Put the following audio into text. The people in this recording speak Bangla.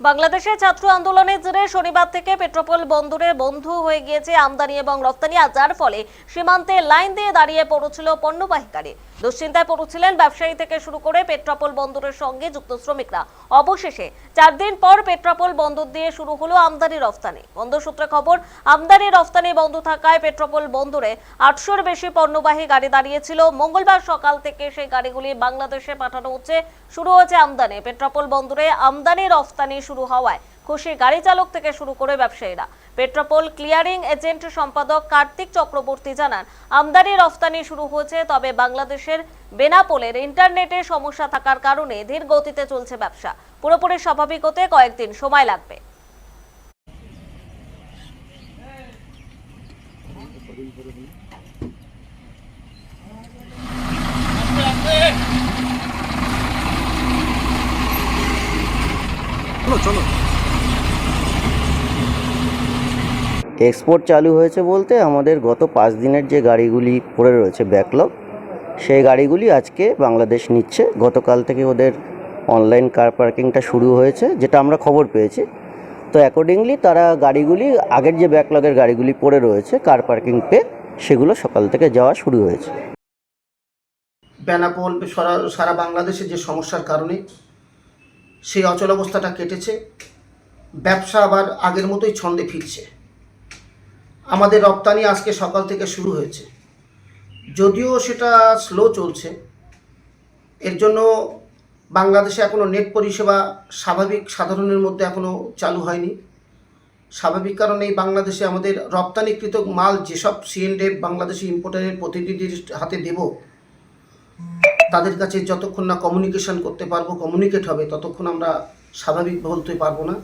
বাংলাদেশে ছাত্র আন্দোলনের জেরে শনিবার থেকে পেট্রোপল বন্দরে বন্ধ হয়ে গিয়েছে আমদানি এবং রপ্তানি, আর যার ফলে সীমান্তে লাইন দিয়ে দাঁড়িয়ে পড়েছিল পণ্যবাহী গাড়ি দুশ্চিন্তায় পড়েছিলেন ব্যবসায়ী থেকে শুরু করে পেট্রোপোল বন্দরের সঙ্গে যুক্ত শ্রমিকরা। অবশেষে চার দিন পর পেট্রোপোল বন্দর দিয়ে শুরু হলো আমদানি রফতানি। বন্দর সূত্রে খবর আমদানি রফতানি বন্ধ থাকায় পেট্রোপোল বন্দরে আটশোর বেশি পণ্যবাহী গাড়ি দাঁড়িয়েছিল। মঙ্গলবার সকাল থেকে সেই গাড়িগুলি বাংলাদেশে পাঠানো হচ্ছে। শুরু হয়েছে আমদানি। পেট্রোপোল বন্দরে আমদানি রফতানি শুরু হওয়ায় খুশি গাড়ি চালক থেকে শুরু করে ব্যবসায়ীরা। পেট্রোপোল ক্লিয়ারিং এজেন্ট সম্পাদক কার্তিক চক্রবর্তী জানান, আমদানি রফতানি শুরু হয়েছে, তবে বাংলাদেশের বেনাপোলের ইন্টারনেটে সমস্যা থাকার কারণে ধীর গতিতে চলছে ব্যবসা। পুরোপুরি স্বাভাবিক হতে কয়েকদিন সময় লাগবে। চলো চলো। এক্সপোর্ট চালু হয়েছে বলতে আমাদের গত পাঁচ দিনের যে গাড়িগুলি পড়ে রয়েছে ব্যাকলগ সেই গাড়িগুলি আজকে বাংলাদেশ নিচ্ছে। গতকাল থেকে ওদের অনলাইন কার পার্কিংটা শুরু হয়েছে, যেটা আমরা খবর পেয়েছি। তো অ্যাকর্ডিংলি তারা গাড়িগুলি, আগের যে ব্যাকলগের গাড়িগুলি পড়ে রয়েছে কার পার্কিং পে সেগুলো সকাল থেকে যাওয়া শুরু হয়েছে। বেনাপোল, সারা সারা বাংলাদেশে যে সমস্যার কারণে সেই অচল অবস্থাটা কেটেছে। ব্যবসা আবার আগের মতোই ছন্দে ফিরছে। আমাদের রপ্তানি আজকে সকাল থেকে শুরু হয়েছে। যদিও সেটা স্লো চলছে, এর জন্য বাংলাদেশে এখনও নেট পরিষেবা স্বাভাবিক সাধারণের মধ্যে এখনও চালু হয়নি। স্বাভাবিক কারণেই বাংলাদেশে আমাদের রপ্তানিকৃত মাল যেসব সিএনডেফ বাংলাদেশি ইম্পোর্টারের প্রতিনিধির হাতে দেব, তাদের কাছে যতক্ষণ না কমিউনিকেশন করতে পারব কমিউনিকেট হবে, ততক্ষণ আমরা স্বাভাবিক বলতে পারব না।